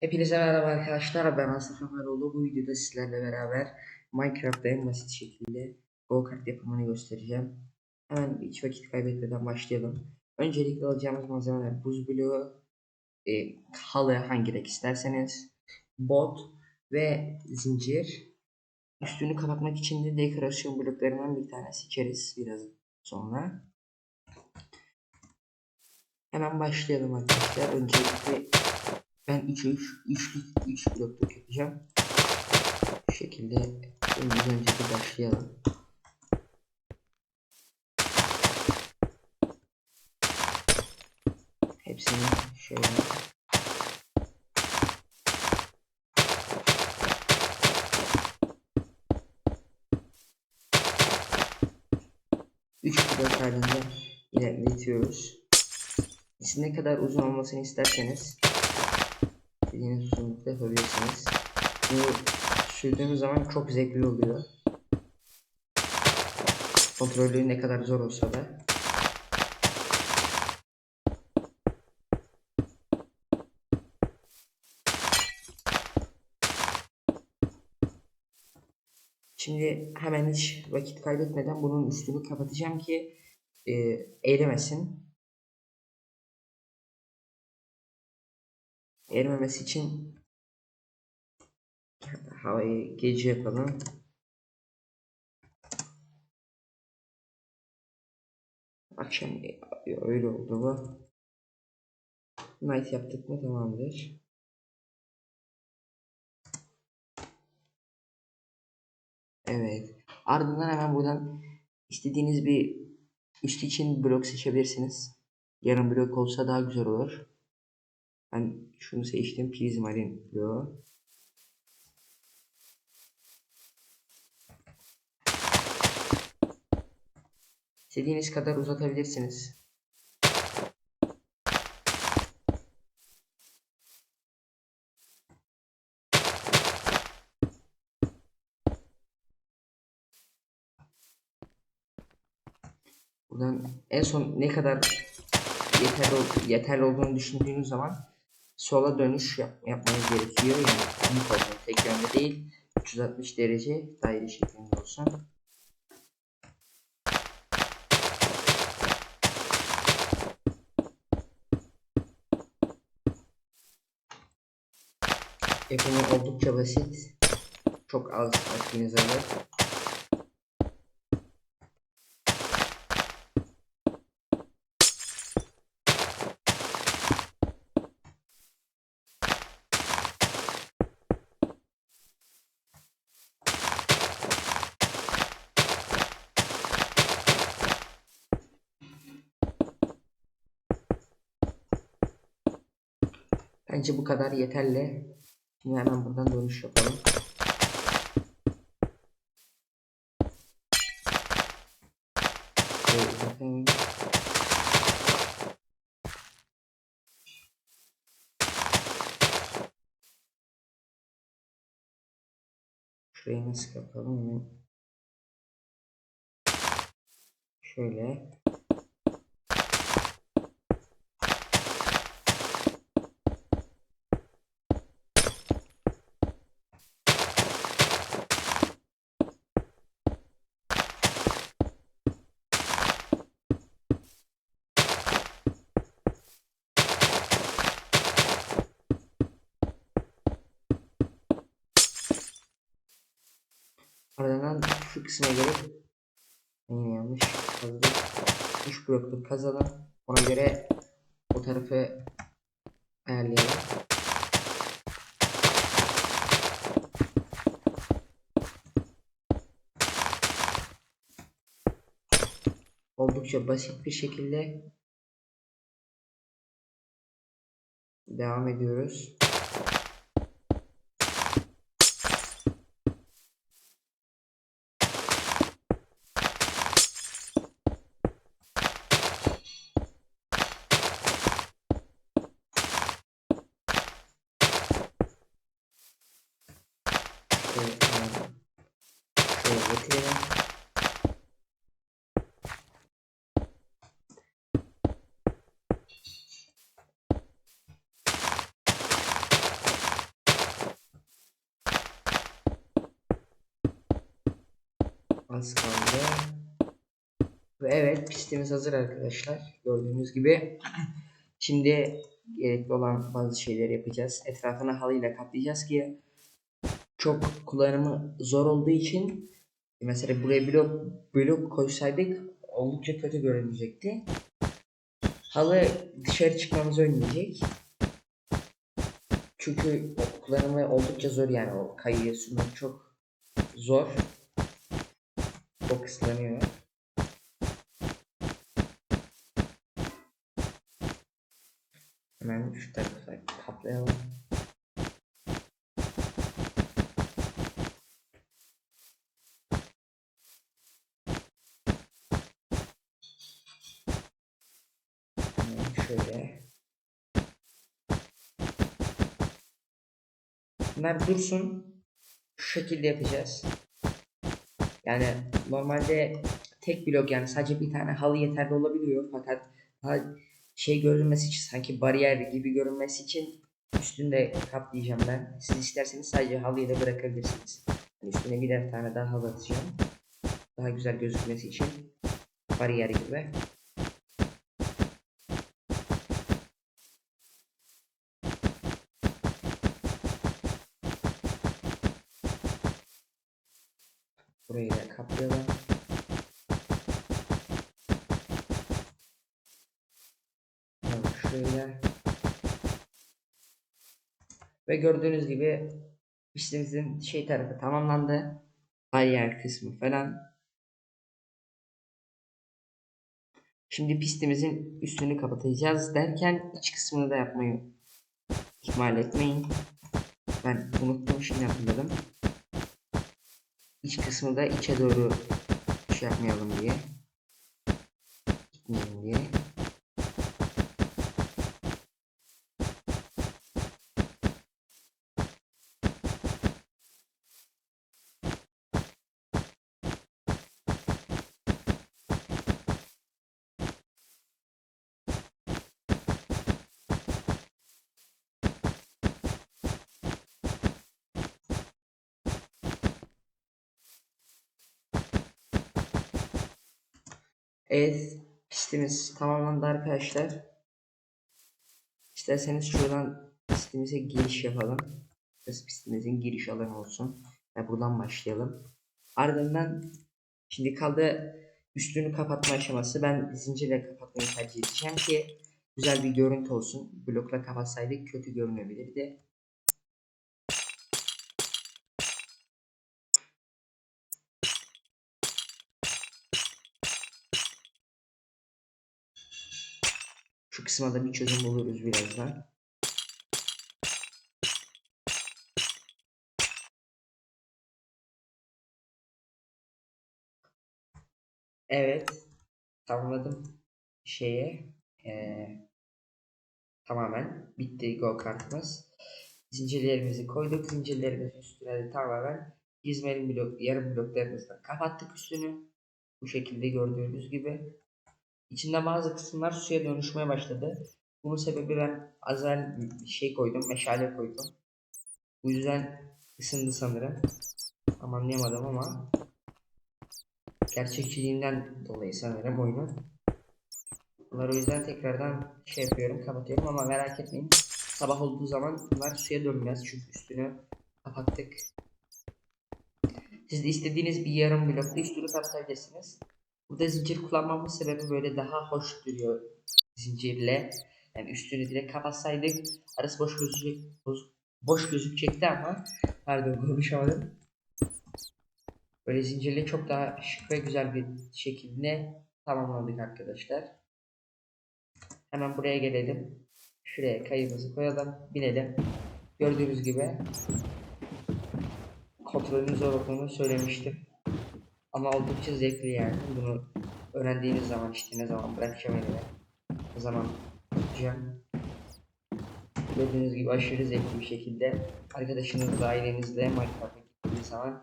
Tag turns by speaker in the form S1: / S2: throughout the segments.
S1: Hepinize merhaba arkadaşlar. Ben Asaf Ömeroğlu. Bu videoda sizlerle beraber Minecraft'ta en basit şekilde go-kart yapımını göstereceğim. Hemen hiç vakit kaybetmeden başlayalım. Öncelikle alacağımız malzemeler buz bloğu, e, halı hangi renk isterseniz, bot ve zincir. Üstünü kapatmak için de dekorasyon bloklarından bir tane seçeriz biraz sonra. Hemen başlayalım arkadaşlar. Öncelikle ben 3'e 3 üçlü 3 blokluk yapacağım. Bu şekilde önce önceki başlayalım. Hepsini şöyle Üç blok halinde ilerletiyoruz. Siz ne kadar uzun olmasını isterseniz istediğiniz uzunlukta yapabilirsiniz. Bunu sürdüğümüz zaman çok zevkli oluyor. Kontrolü ne kadar zor olsa da. Şimdi hemen hiç vakit kaybetmeden bunun üstünü kapatacağım ki e, erimesin. Erimemesi için havayı gece yapalım. Akşam öyle oldu bu. Night yaptık mı tamamdır. Evet. Ardından hemen buradan istediğiniz bir üst için blok seçebilirsiniz. Yarım blok olsa daha güzel olur. Ben şunu seçtim. Prizmarin bloğu. İstediğiniz kadar uzatabilirsiniz. Buradan en son ne kadar yeterli, yeterli olduğunu düşündüğünüz zaman sola dönüş yap, yapmanız gerekiyor. Yani. Tek yönde değil. 360 derece daire şeklinde olsun. Yapımı oldukça basit. Çok az vaktiniz alır. Bence bu kadar yeterli. Şimdi hemen buradan dönüş yapalım. Şurayı nasıl kapalım hemen. Şöyle. Ardından şu kısma gelip yine yanlış kazdık. 3 blokluk kazalım. Ona göre o tarafı ayarlayalım. Oldukça basit bir şekilde devam ediyoruz. Az kaldı. Ve evet pistimiz hazır arkadaşlar. Gördüğünüz gibi. Şimdi gerekli olan bazı şeyleri yapacağız. Etrafını halıyla kaplayacağız ki çok kullanımı zor olduğu için mesela buraya blok blok koysaydık oldukça kötü görünecekti. Halı dışarı çıkmamızı önleyecek. Çünkü kullanımı oldukça zor yani o kayıya sürmek çok zor. Çok ıslanıyor. Hemen şu tarafa kaplayalım. Hemen şöyle. Bunlar dursun. Şu şekilde yapacağız. Yani normalde tek blok yani sadece bir tane halı yeterli olabiliyor fakat şey görünmesi için sanki bariyer gibi görünmesi için üstünde kaplayacağım ben. Siz isterseniz sadece halıyı da bırakabilirsiniz. Yani üstüne birer tane daha halı atacağım. Daha güzel gözükmesi için bariyer gibi. Burayı da. Evet, şöyle. Ve gördüğünüz gibi pistimizin şey tarafı tamamlandı. Bariyer kısmı falan. Şimdi pistimizin üstünü kapatacağız derken iç kısmını da yapmayı ihmal etmeyin. Ben unuttum şimdi hatırladım. İç kısmı da içe doğru şey yapmayalım diye. Gitmeyelim diye. Evet, pistimiz tamamlandı arkadaşlar. İsterseniz şuradan pistimize giriş yapalım. Burası pistimizin giriş alanı olsun. Ve buradan başlayalım. Ardından şimdi kaldı üstünü kapatma aşaması. Ben zincirle kapatmayı tercih edeceğim ki güzel bir görüntü olsun. Blokla kapatsaydık kötü görünebilirdi. Kısma da bir çözüm buluruz birazdan. Evet. Tamamladım şeye. Ee, tamamen bitti go kartımız. Zincirlerimizi koyduk. Zincirlerimizin üstüne de tamamen hizmenin blok, yarım bloklarımızla kapattık üstünü. Bu şekilde gördüğünüz gibi. İçinde bazı kısımlar suya dönüşmeye başladı. Bunun sebebi ben azel şey koydum, meşale koydum. Bu yüzden ısındı sanırım. Tam anlayamadım ama gerçekçiliğinden dolayı sanırım oyunun. Bunları o yüzden tekrardan şey yapıyorum, kapatıyorum ama merak etmeyin. Sabah olduğu zaman bunlar suya dönmez çünkü üstünü kapattık. Siz de istediğiniz bir yarım blokta üstünü kapatabilirsiniz. Burada zincir kullanmamın sebebi böyle daha hoş duruyor zincirle. Yani üstünü direkt kapatsaydık arası boş gözükecek, boş, gözükecekti ama pardon konuşamadım. Böyle zincirle çok daha şık ve güzel bir şekilde tamamladık arkadaşlar. Hemen buraya gelelim. Şuraya kayımızı koyalım. Binelim. Gördüğünüz gibi kontrolün zor olduğunu söylemiştim. Ama oldukça zevkli yani. Bunu öğrendiğiniz zaman işte ne zaman bırakacağım elime. O zaman yapacağım. Gördüğünüz gibi aşırı zevkli bir şekilde arkadaşınızla, ailenizle Minecraft'a gittiğiniz zaman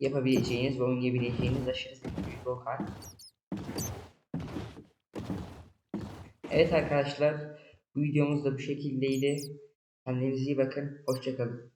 S1: yapabileceğiniz ve oynayabileceğiniz aşırı zevkli bir go kart. Evet arkadaşlar bu videomuz da bu şekildeydi. Kendinize iyi bakın. Hoşçakalın.